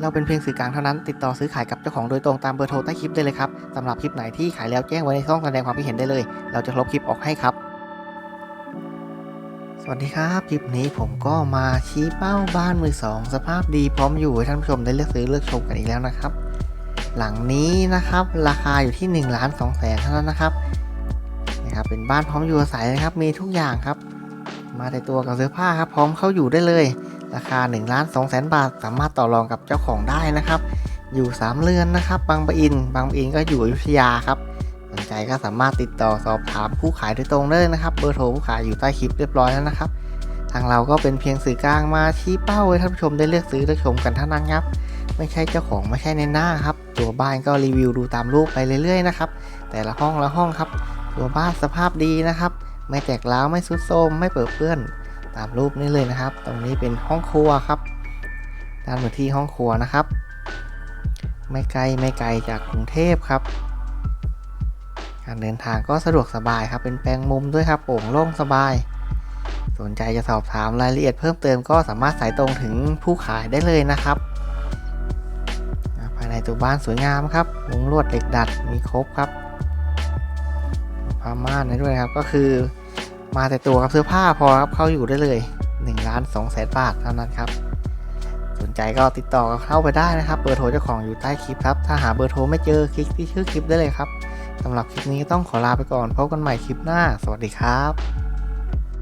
เราเป็นเพียงสื่อกลางเท่านั้น ติดต่อซื้อขายกับเจ้าของโดยตรงตามเบอร์โทรใต้คลิปได้เลยครับสำหรับคลิปไหนที่ขายแล้วแจ้งไว้ในช่องแสดงความคิดเห็นได้เลย เราจะลบคลิปออกให้ครับ สวัสดีครับ คลิปนี้ผมก็มาชี้เป้าบ้านมือสองสภาพดีพร้อมอยู่ให้ท่านผู้ชมได้เลือกซื้อเลือกชมกันอีกแล้วนะครับ หลังนี้นะครับราคาอยู่ที่1นึ่งล้านสองแสนเท่านั้นนะครับนะครับเป็นบ้านพร้อมอยู่อาศัยนะครับมีทุกอย่างครับ มาในตัวกับเสื้อผ้าครับพร้อมเข้าอยู่ได้เลย ราคา1ล้านสองแสนบาท สามารถต่อรองกับเจ้าของได้นะครับ อยู่ 3เรือนนะครับ บางปะอิน บางปะอินก็อยู่อยุธยาครับ สนใจก็สามารถติดต่อสอบถามผู้ขายโดยตรงได้นะครับ เบอร์โทรผู้ขายอยู่ใต้คลิปเรียบร้อยแล้วนะครับ ทางเราก็เป็นเพียงสื่อกลางมาชี้เป้าให้ท่านผู้ชมได้เลือกซื้อเลือกชมกันเท่านั้นครับไม่ใช่เจ้าของไม่ใช่ในหน้าครับ ตัวบ้านก็รีวิวดูตามรูปไปเรื่อยๆนะครับ แต่ละห้องละห้องครับ ตัวบ้านสภาพดีนะครับ ไม่แตกร้าวไม่สุดโทรมไม่เปิดเปื้อน ตามรูปนี้เลยนะครับ ตรงนี้เป็นห้องครัวครับด้านบนที่ห้องครัวนะครับ ไม่ไกลไม่ไกลจากกรุงเทพครับ การเดินทางก็สะดวกสบายครับ เป็นแปลงมุมด้วยครับโป่งโล่งสบาย สนใจจะสอบถามรายละเอียดเพิ่มเติมก็สามารถสายตรงถึงผู้ขายได้เลยนะครับ ภายในตัวบ้านสวยงามครับมุงลวดเหล็กดัดมีครบครับผ้าม่านด้วยครับก็คือ มาแต่ตัวกับเสื้อผ้าพอครับเข้าอยู่ได้เลย1ล้าน2แสนบาทเท่านั้นครับ สนใจก็ติดต่อเข้าไปได้นะครับ เบอร์โทรเจ้าของอยู่ใต้คลิปครับ ถ้าหาเบอร์โทรไม่เจอคลิกที่ชื่อคลิปได้เลยครับสำหรับคลิปนี้ต้องขอลาไปก่อนพบกันใหม่คลิปหน้า สวัสดีครับ